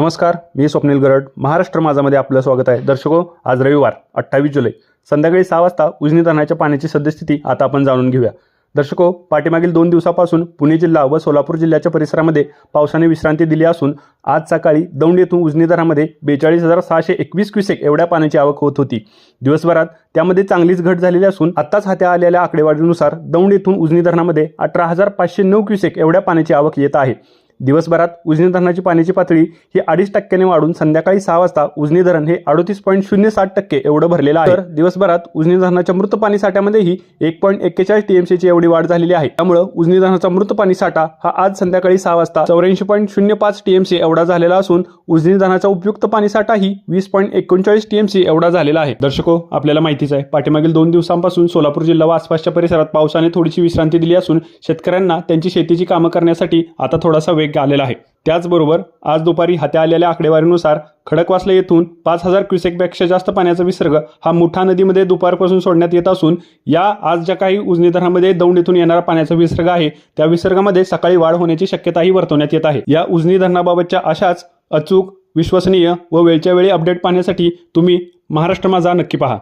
नमस्कार मी स्वप्नील गरड. महाराष्ट्र माझामध्ये आपलं स्वागत आहे. दर्शको आज रविवार अठ्ठावीस जुलै. संध्याकाळी सहा वाजता उजनी धरणाच्या पाण्याची सद्यस्थिती आता आपण जाणून घेऊया. दर्शको पाठीमागील दोन दिवसापासून पुणे जिल्हा व सोलापूर जिल्ह्याच्या परिसरामध्ये पावसाने विश्रांती दिली असून आज सकाळी दौंड येथून उजनी धरणामध्ये बेचाळीस हजार सहाशे एकवीस क्युसेक एवढ्या पाण्याची आवक होत होती. दिवसभरात त्यामध्ये चांगलीच घट झालेली असून आत्ताच हात्या आलेल्या आकडेवारीनुसार दौंड येथून उजनी धरणामध्ये अठरा हजार पाचशे नऊ क्युसेक एवढ्या पाण्याची आवक येत आहे. दिवसभरात उजनी धरणाची पाण्याची पातळी ही अडीच टक्क्याने वाढून संध्याकाळी सहा वाजता उजनी धरण हे अडोतीस पॉईंट शून्य साठ टक्के एवढं भरलेलं आहे. तर दिवसभरात उजनी धरणाच्या मृत पाणी साठ्यामध्येही एक पॉईंट एक्केचाळीस टीएमसीची एवढी वाढ झालेली आहे. त्यामुळं उजनी धरणाचा मृत पाणी साठा हा आज संध्याकाळी सहा वाजता चौऱ्याऐंशी पॉईंट शून्य पाच टीएमसी एवढा झालेला असून उजनी धरणाचा उपयुक्त पाणी साठाही वीस पॉईंट एकोणचाळीस टीएमसी एवढा झालेला आहे. दर्शको आपल्याला माहितीच आहे पाठीमागील दोन दिवसांपासून सोलापूर जिल्हा व आसपासच्या परिसरात पावसाने थोडीशी विश्रांती दिली असून शेतकऱ्यांना त्यांची शेतीची कामं करण्यासाठी आता थोडासा वेग आलेला आहे. त्याचबरोबर आज दुपारी हात्या आलेल्या आकडेवारीनुसार खडकवासला येथून पाच हजार क्युसेकपेक्षा जास्त पाण्याचा विसर्ग हा मुठा नदीमध्ये दुपारपासून सोडण्यात येत असून या आज ज्या काही उजनी धरणामध्ये दौंड येथून येणारा पाण्याचा विसर्ग आहे त्या विसर्गामध्ये सकाळी वाढ होण्याची शक्यताही वर्तवण्यात येत आहे. या उजनी धरणाबाबतच्या अशाच अचूक विश्वसनीय व वेळच्या वेळी अपडेट पाहण्यासाठी तुम्ही महाराष्ट्र माझा नक्की पहा.